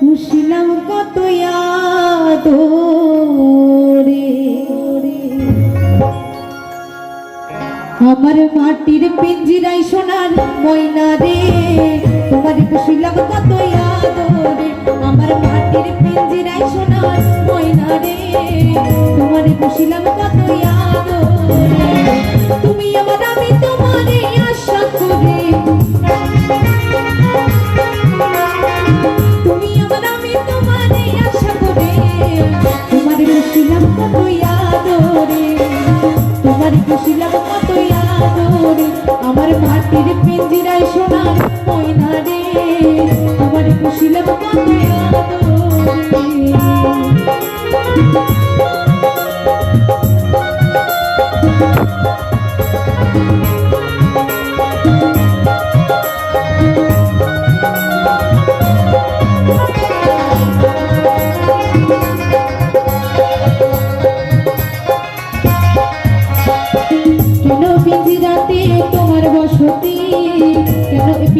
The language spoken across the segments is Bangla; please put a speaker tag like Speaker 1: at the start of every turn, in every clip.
Speaker 1: পুষলাম কত রে আমার মাটির পিঞ্জিরাই সোনার ময়না রে। তোমার পুষলাম কত আমার মাটির পিঞ্জিরাই সোনার ময়না রে। তোমার পুষলাম কত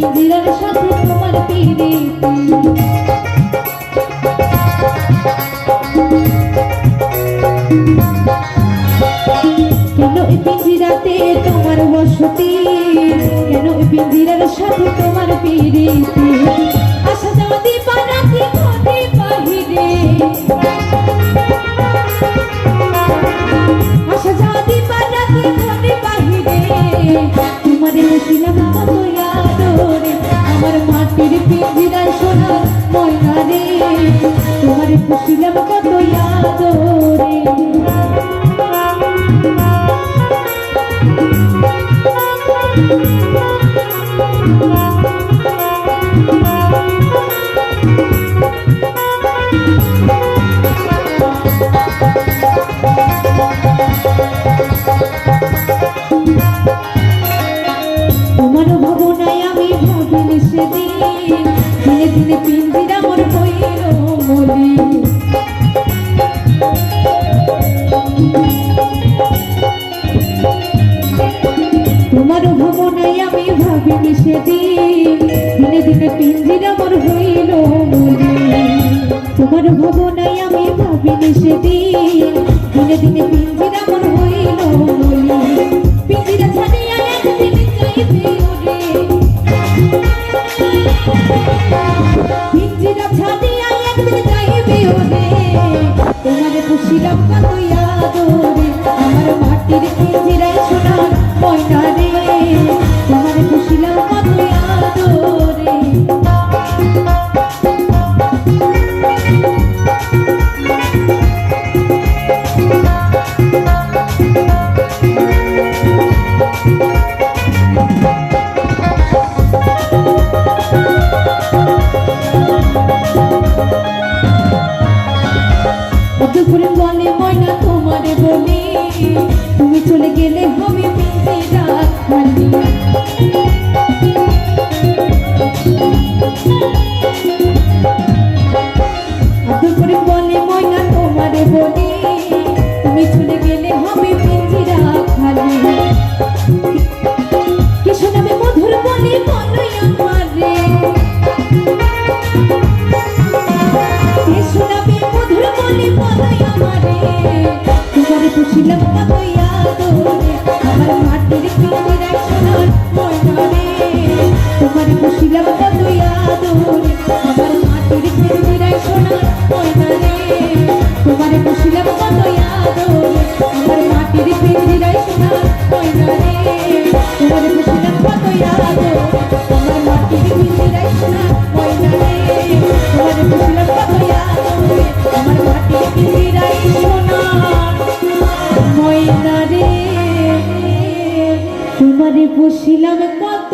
Speaker 1: কেন সাথে তোমার পিড়িতি কেন এই পিঞ্জিরাতে তোমার বসতি? কেন এই পিঞ্জিরার সাথে তোমার পিড়িতি আশা যাওয়া দিবা রাখি ঘরে বাহিরে? আশা যাদি পারাকি ঘরে বাহিরে? তোমারে বসিলাম কত আদরে আমার পিঞ্জিরায় সোনার ময়না রে। তোমারে বসিলাম কত আদরে তোমার ভাবনায় আমি ভাবিনি সেদিন। দিনে দিনে পিঞ্জিরা মোর হইল তোমার ভাবনায় আমি ভাবিনি সেদিন। দিনে দিনে খুশিলাম কত আদরে। আমার মাটির পিঞ্জিরায় সোনার ময়না Thank you. তোমারে বসিলাম কত